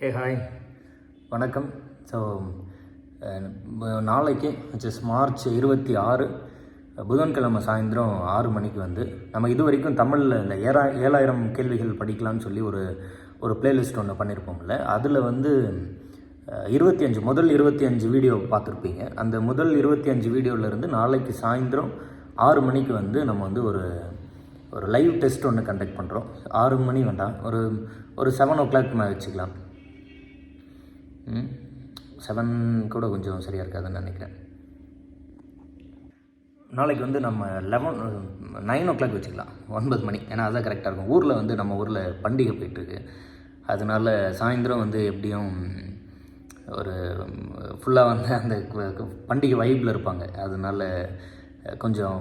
ஹே hi வணக்கம். So நாளைக்கு which March இருபத்தி ஆறு புதன்கிழமை சாயந்தரம் ஆறு மணிக்கு வந்து நம்ம இது வரைக்கும் தமிழில் இந்த ஏழா ஏழாயிரம் கேள்விகள் படிக்கலாம்னு சொல்லி ஒரு ஒரு பிளேலிஸ்ட் ஒன்று பண்ணியிருப்போம்ல அதில் வந்து இருபத்தி அஞ்சு முதல் இருபத்தி அஞ்சு வீடியோ பார்த்துருப்பீங்க. அந்த முதல் இருபத்தி அஞ்சு வீடியோவிலேருந்து நாளைக்கு சாயந்தரம் ஆறு மணிக்கு வந்து நம்ம வந்து ஒரு ஒரு லைவ் டெஸ்ட் ஒன்று கண்டக்ட் பண்ணுறோம் ஆறு மணி வேண்டாம் ஒரு ஒரு செவன் ஓ கிளாக் மேலே வச்சுக்கலாம். செவன் கூட கொஞ்சம் சரியாக இருக்காதுன்னு நினைக்கிறேன். நாளைக்கு வந்து நம்ம லெவன் நைன் ஓ கிளாக் வச்சுக்கலாம். ஒன்பது மணி. ஏன்னா அதுதான் கரெக்டாக இருக்கும். ஊரில் வந்து நம்ம ஊரில் பண்டிகை போயிட்டுருக்கு. அதனால சாயந்தரம் வந்து எப்படியும் ஒரு ஃபுல்லாக வந்து அந்த பண்டிகை வைப்பில் இருப்பாங்க. அதனால கொஞ்சம்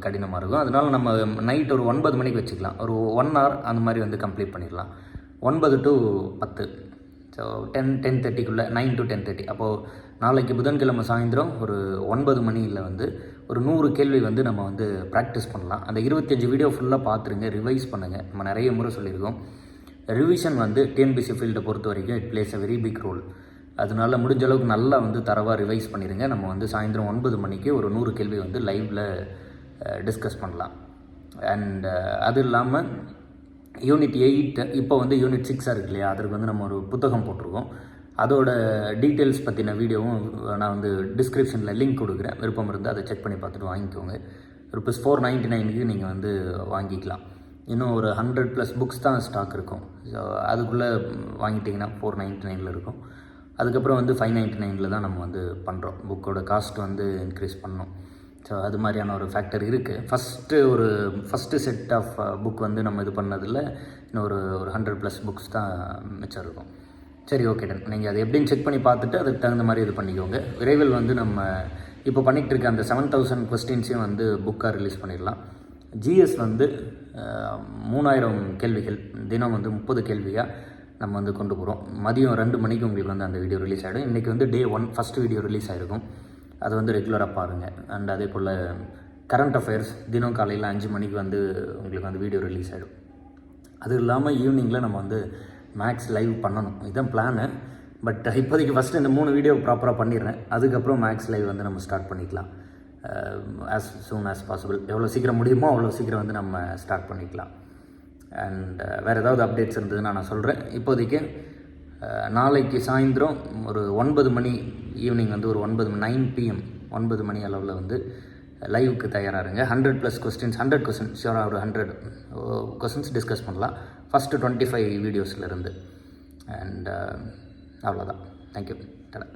கடினமாக இருக்கும். அதனால நம்ம நைட் ஒரு ஒன்பது மணிக்கு வச்சுக்கலாம். ஒரு ஒன் ஹவர் அந்த மாதிரி வந்து கம்ப்ளீட் பண்ணிடலாம். ஒன்பது டு பத்து. ஸோ டென் டென் தேர்ட்டிக்குள்ளே நைன் டு டென் தேர்ட்டி அப்போது நாளைக்கு புதன்கிழமை சாயந்தரம் ஒரு ஒன்பது மணியில் வந்து ஒரு நூறு கேள்வி வந்து நம்ம வந்து ப்ராக்டிஸ் பண்ணலாம். அந்த இருபத்தஞ்சி வீடியோ ஃபுல்லாக பார்த்துருங்க ரிவைஸ் பண்ணுங்கள் நம்ம நிறைய முறை சொல்லியிருக்கோம். ரிவிஷன் வந்து டிஎன்பிசி ஃபீல்டை பொறுத்த வரைக்கும் it plays a very big role அதனால முடிஞ்ச அளவுக்கு நல்லா வந்து தரவாக ரிவைஸ் பண்ணிடுங்க நம்ம வந்து சாயந்தரம் ஒன்பது மணிக்கு ஒரு நூறு கேள்வி வந்து லைவில் டிஸ்கஸ் பண்ணலாம். அண்ட் அது இல்லாமல் யூனிட் எயிட் இப்போ வந்து யூனிட் சிக்ஸாக இருக்கு இல்லையா? அதற்கு வந்து நம்ம ஒரு புத்தகம் போட்டிருக்கோம். அதோட டீட்டெயில்ஸ் பற்றின வீடியோவும் நான் வந்து டிஸ்கிரிப்ஷனில் லிங்க் கொடுக்குறேன். விருப்பம் இருந்தால் அதை செக் பண்ணி பார்த்துட்டு வாங்கிக்கோங்க. ருபீஸ் ஃபோர் நைன்ட்டி நைனுக்கு நீங்கள் வந்து வாங்கிக்கலாம். இன்னும் ஒரு ஹண்ட்ரட் ப்ளஸ் புக்ஸ் தான் ஸ்டாக் இருக்கும். ஸோ அதுக்குள்ளே வாங்கிட்டிங்கன்னா ஃபோர் நைன்ட்டி நைனில் இருக்கும். அதுக்கப்புறம் வந்து ஃபைவ் நைன்ட்டி நைனில் தான் நம்ம வந்து பண்ணுறோம் புக்கோட காஸ்ட் வந்து இன்க்ரீஸ் பண்ணோம் ஸோ அது மாதிரியான ஒரு ஃபேக்டர் இருக்குது ஃபஸ்ட்டு ஒரு ஃபஸ்ட்டு செட் ஆஃப் புக் வந்து நம்ம இது பண்ணதில் இன்னும் ஒரு ஒரு ஹண்ட்ரட் ப்ளஸ் புக்ஸ் தான் மிச்சம் இருக்கும் சரி ஓகே டன் நீங்கள் அதை எப்படின்னு செக் பண்ணி பார்த்துட்டு அதுக்கு தகுந்த மாதிரி இது பண்ணிக்கோங்க. விரைவில் வந்து நம்ம இப்போ பண்ணிகிட்டு இருக்க அந்த செவன் தௌசண்ட் கொஸ்டின்ஸையும் வந்து புக்காக ரிலீஸ் பண்ணிடலாம். ஜிஎஸ் வந்து uh, மூணாயிரம் கேள்விகள். தினம் வந்து முப்பது கேள்வியாக நம்ம வந்து கொண்டு போகிறோம் மதியம் ரெண்டு மணிக்கு உங்களுக்கு வந்து அந்த வீடியோ ரிலீஸ் ஆகிடும் இன்றைக்கி வந்து day one first video release ஆகிருக்கும் அதை வந்து ரெகுலராக பாருங்கள் அண்ட் அதே போல் கரண்ட் அஃபேர்ஸ் தினம் காலையில் அஞ்சு மணிக்கு வந்து உங்களுக்கு வந்து வீடியோ ரிலீஸ் ஆகிடும் அது இல்லாமல் ஈவினிங்கில் நம்ம வந்து மேக்ஸ் லைவ் பண்ணணும். இதுதான் பிளானு பட் இப்போதைக்கு ஃபஸ்ட்டு இந்த மூணு வீடியோ ப்ராப்பராக பண்ணிடுறேன். அதுக்கப்புறம் மேக்ஸ் லைவ் வந்து நம்ம ஸ்டார்ட் பண்ணிக்கலாம். ஆஸ் சூன் ஆஸ் பாசிபிள் எவ்வளோ சீக்கிரம் முடியுமோ அவ்வளோ சீக்கிரம் வந்து நம்ம ஸ்டார்ட் பண்ணிக்கலாம். அண்ட் uh, வேறு ஏதாவது அப்டேட்ஸ் இருந்ததுன்னா நான் சொல்கிறேன் இப்போதைக்கு நாளைக்கு சாயந்தரம் ஒரு ஒன்பது மணி ஈவினிங் வந்து ஒரு ஒன்பது நைன் பிஎம் ஒன்பது மணி அளவில் வந்து லைவுக்கு தயாராருங்க. Hundred plus questions hundred question ஷியோராக ஒரு ஹண்ட்ரட் கொஸ்டின்ஸ் டிஸ்கஸ் பண்ணலாம். ஃபஸ்ட்டு டுவெண்ட்டி ஃபைவ் வீடியோஸ்லேருந்து அண்ட் அவ்வளோதான் தேங்க்யூ தலை